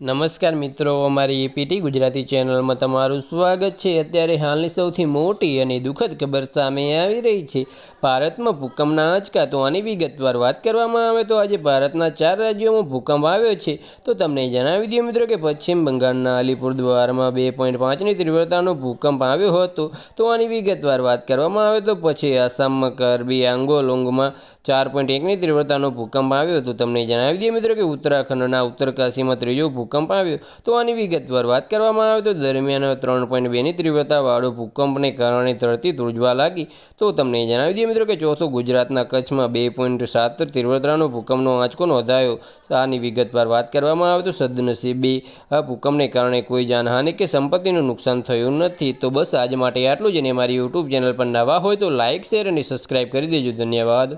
નમસ્કાર મિત્રો, અમારી એપીટી ગુજરાતી ચેનલમાં તમારું સ્વાગત છે. અત્યારે હાલની સૌથી મોટી અને દુઃખદ ખબર સામે આવી રહી છે. ભારતમાં ભૂકંપના આંચકા, તો આની વિગતવાર વાત કરવામાં આવે તો આજે ભારતના ચાર રાજ્યોમાં ભૂકંપ આવ્યો છે. તો તમને જણાવી દઈએ મિત્રો કે પશ્ચિમ બંગાળના અલીપુરદ્વારમાં બે પોઈન્ટ પાંચની તીવ્રતાનો ભૂકંપ આવ્યો હતો. તો આની વિગતવાર વાત કરવામાં આવે તો પછી આસામમાં, કરબી, આંગોલોંગમાં ચાર પોઈન્ટ એકની તીવ્રતાનો ભૂકંપ આવ્યો. તો તમને જણાવી દઈએ મિત્રો કે ઉત્તરાખંડના ઉત્તરકાશીમાં ત્રીજો ભૂકંપ આવ્યો. તો આની વિગતવાર વાત કરવામાં આવે તો દરમિયાન ત્રણ પોઈન્ટ બેની તીવ્રતાવાળો ભૂકંપને કારણે ધરતી ધ્રુજવા લાગી. તો તમને જણાવી દઈએ મિત્રો કે ચોથો ગુજરાતના કચ્છમાં બે પોઈન્ટ સાત તીવ્રતાનો ભૂકંપનો આંચકો નોંધાયો. આની વિગતવાર વાત કરવામાં આવે તો સદનસીબે આ ભૂકંપને કારણે કોઈ જાનહાનિ કે સંપત્તિનું નુકસાન થયું નથી. તો બસ આજ માટે આટલું જ અને મારી યુટ્યુબ ચેનલ પર નવા હોય તો લાઇક શેર અને સબસ્ક્રાઈબ કરી દેજો. ધન્યવાદ.